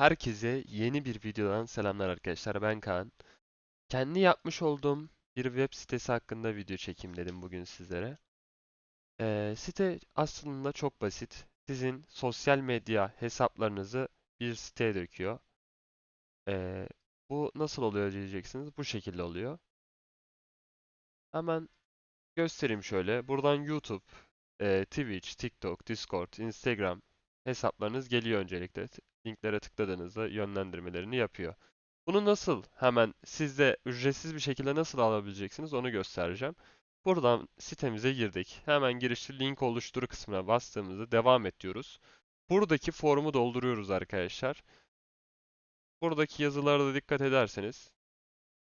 Herkese yeni bir videodan selamlar arkadaşlar. Ben Kaan. Kendi yapmış olduğum bir web sitesi hakkında video çekeyim dedim bugün sizlere. Ee, site aslında çok basit. Sizin sosyal medya hesaplarınızı bir siteye döküyor. Ee, bu nasıl oluyor diyeceksiniz. Bu şekilde oluyor. Hemen göstereyim şöyle. Buradan YouTube, e, Twitch, TikTok, Discord, Instagram hesaplarınız geliyor öncelikle. Linklere tıkladığınızda yönlendirmelerini yapıyor. Bunu nasıl hemen sizde ücretsiz bir şekilde nasıl alabileceksiniz onu göstereceğim. Buradan sitemize girdik. Hemen girişte link oluştur kısmına bastığımızda devam et diyoruz. Buradaki formu dolduruyoruz arkadaşlar. Buradaki yazılara da dikkat ederseniz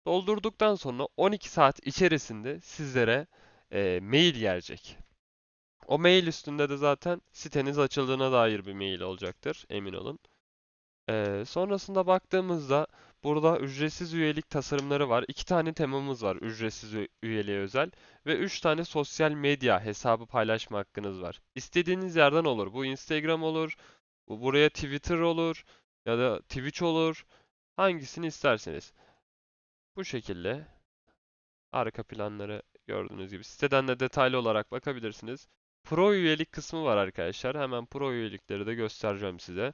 doldurduktan sonra 12 saat içerisinde sizlere e, mail gelecek. O mail üstünde de zaten siteniz açıldığına dair bir mail olacaktır, emin olun. Ee, sonrasında baktığımızda burada ücretsiz üyelik tasarımları var. İki tane temamız var ücretsiz üyeliğe özel ve üç tane sosyal medya hesabı paylaşma hakkınız var. İstediğiniz yerden olur. Bu Instagram olur, bu buraya Twitter olur ya da Twitch olur. Hangisini isterseniz. Bu şekilde arka planları gördüğünüz gibi siteden de detaylı olarak bakabilirsiniz. Pro üyelik kısmı var arkadaşlar. Hemen pro üyelikleri de göstereceğim size.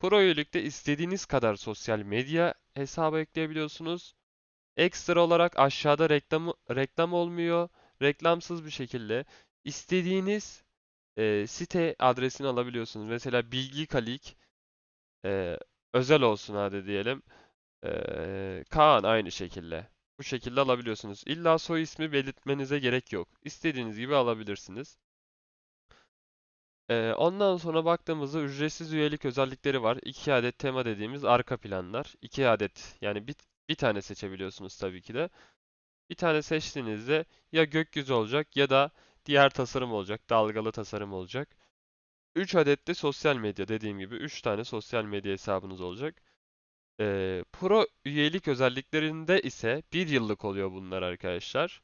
Pro üyelikte istediğiniz kadar sosyal medya hesabı ekleyebiliyorsunuz. Ekstra olarak aşağıda reklam reklam olmuyor. Reklamsız bir şekilde istediğiniz e, site adresini alabiliyorsunuz. Mesela Bilgi Kalik e, özel olsun hadi diyelim. E, Kaan aynı şekilde. Bu şekilde alabiliyorsunuz. İlla soy ismi belirtmenize gerek yok. İstediğiniz gibi alabilirsiniz. Ee, ondan sonra baktığımızda ücretsiz üyelik özellikleri var. 2 adet tema dediğimiz arka planlar. 2 adet yani bir, bir tane seçebiliyorsunuz tabii ki de. Bir tane seçtiğinizde ya gökyüzü olacak ya da diğer tasarım olacak. Dalgalı tasarım olacak. 3 adet de sosyal medya dediğim gibi 3 tane sosyal medya hesabınız olacak. Ee, Pro üyelik özelliklerinde ise bir yıllık oluyor bunlar arkadaşlar.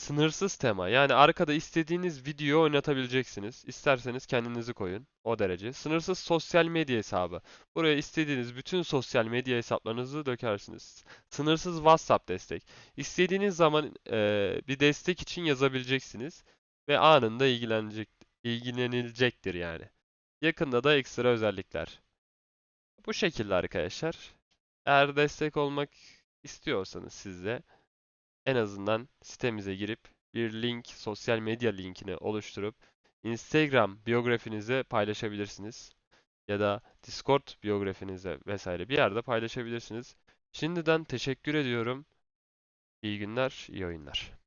Sınırsız tema. Yani arkada istediğiniz videoyu oynatabileceksiniz. İsterseniz kendinizi koyun. O derece. Sınırsız sosyal medya hesabı. Buraya istediğiniz bütün sosyal medya hesaplarınızı dökersiniz. Sınırsız WhatsApp destek. İstediğiniz zaman eee, bir destek için yazabileceksiniz. Ve anında ilgilenecek, ilgilenilecektir yani. Yakında da ekstra özellikler. Bu şekilde arkadaşlar. Eğer destek olmak istiyorsanız siz de en azından sitemize girip bir link, sosyal medya linkini oluşturup Instagram biyografinize paylaşabilirsiniz. Ya da Discord biyografinize vesaire bir yerde paylaşabilirsiniz. Şimdiden teşekkür ediyorum. İyi günler, iyi oyunlar.